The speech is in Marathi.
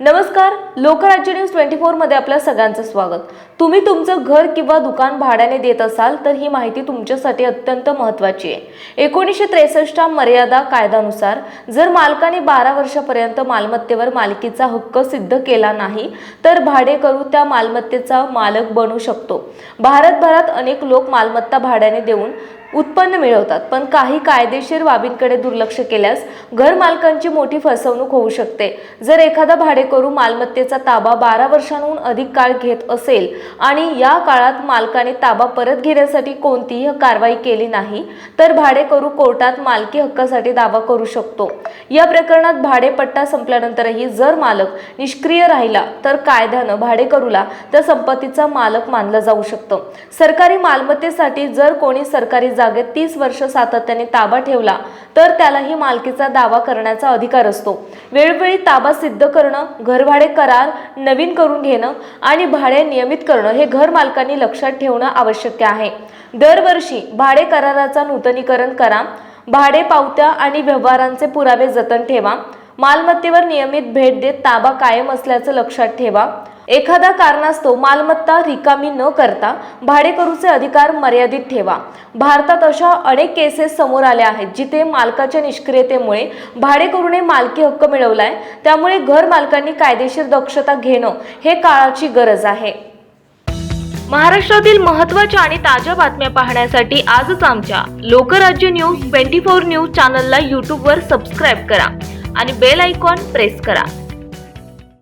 नमस्कार लोकराज्य न्यूज ट्वेंटी फोरमध्ये आपल्या सगळ्यांचं स्वागत. तुम्ही तुमचं घर किंवा दुकान भाड्याने देत असाल तर ही माहिती तुमच्यासाठी अत्यंत महत्त्वाची आहे. एकोणीसशे त्रेसष्टच्या मर्यादा कायद्यानुसार जर मालकाने बारा वर्षापर्यंत मालमत्तेवर मालकीचा हक्क सिद्ध केला नाही तर भाडेकरू त्या मालमत्तेचा मालक बनू शकतो. भारतभरात अनेक लोक मालमत्ता भाड्याने देऊन उत्पन्न मिळवतात. पण काही कायदेशीर बाबींकडे दुर्लक्ष केल्यास घर मालकांची मोठी फसवणूक होऊ शकते. जर एखादा भाडेकरू मालमत्तेचा ताबा बारा वर्षांहून अधिक काळ घेत असेल आणि या काळात मालकाने ताबा परत घेण्यासाठी कोणतीही कारवाई केली नाही तर भाडेकरू कोर्टात मालकी हक्कासाठी दावा करू शकतो. या प्रकरणात भाडेपट्टा संपल्यानंतरही जर मालक निष्क्रिय राहिला तर कायद्यानं भाडेकरूला त्या संपत्तीचा मालक मानलं जाऊ शकतं. सरकारी मालमत्तेसाठी जर कोणी सरकारी जागेत तीस वर्ष सातत्याने ताबा ठेवला तर त्यालाही मालकीचा दावा करण्याचा अधिकार असतो. वेळोवेळी ताबा सिद्ध करणं घरभाडे करार नवीन करून घेणं आणि भाडे नियमित करणं हे घर मालकांनी लक्षात ठेवणं आवश्यक आहे. दरवर्षी भाडे कराराचा नूतनीकरण करा भाडे पावत्या आणि व्यवहारांचे पुरावे जतन ठेवा मालमत्तेवर नियमित भेट देत ताबा कायम असल्याचं लक्षात ठेवा एखादा कारणास्तव मालमत्ता रिकामी न करता भाडेकरूचे अधिकार मर्यादित ठेवा. भारतात अशा अनेक केसेस समोर आल्या आहेत जिथे मालकाच्या निष्क्रियतेमुळे भाडेकरूने मालकी हक्क मिळवलाय त्यामुळे घर मालकांनी कायदेशीर दक्षता घेणं हे काळाची गरज आहे. महाराष्ट्रातील महत्त्वाच्या आणि ताज्या बातम्या पाहण्यासाठी आजच आमच्या Lokrajya news twenty four news चॅनलला यूट्यूबवर सबस्क्राईब करा आणि बेल आयकॉन प्रेस करा.